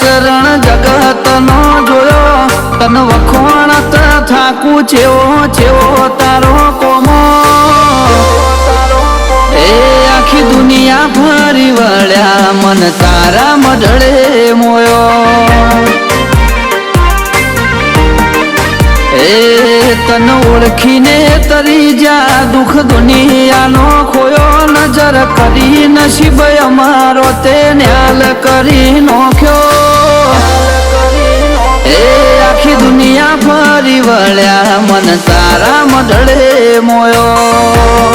ચરણ જગતનો જોયો. તન વખોણ થાકું છેવો છેવો તારો કોમો. એ આખી દુનિયા ફરી વળ્યા, મન તારા મઢળે મોયો. એ તન ઓળખીને તરી જા દુઃખ દુનિયાનો ખોયો. નજર કરી નસીબ અમારો તે ન્યાલ કરી નોખ્યો. ફરી વળ્યા મન તારા મઢળે મોયો.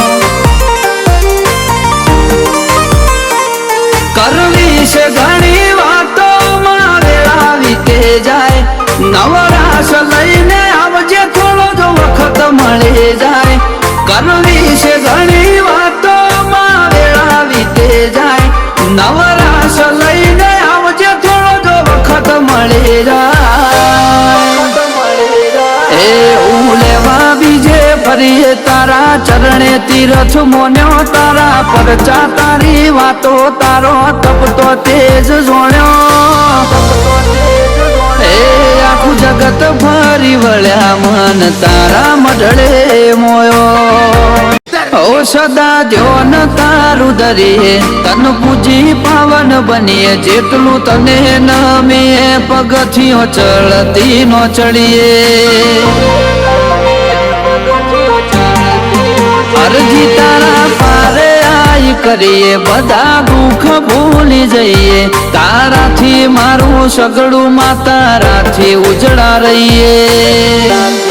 કરવી છે ઘણી વાતો, મારે આવી તે જાય. નવરાશ લઈને આવજે થોડો જો વખત મળી. બીજે તારા ચરણે તીરથ મોન્યો તારા પરચા તારી વાતો તારો તપતો તેજ જોણ્યો. હે આખું જગત ફરી વળ્યા મન તારા મઢળે મોયો. ઓ સદા ધ્યોન તારું દરીએ, તન પૂજી પાવન બનીએ, જેટલું તને નમીએ, પગથિયો ચડતી નો ચડીએ. કરીએ બધા દુઃખ ભૂલી જઈએ. તારાથી મારું સગડું માં તારાથી ઉજળા રહીએ.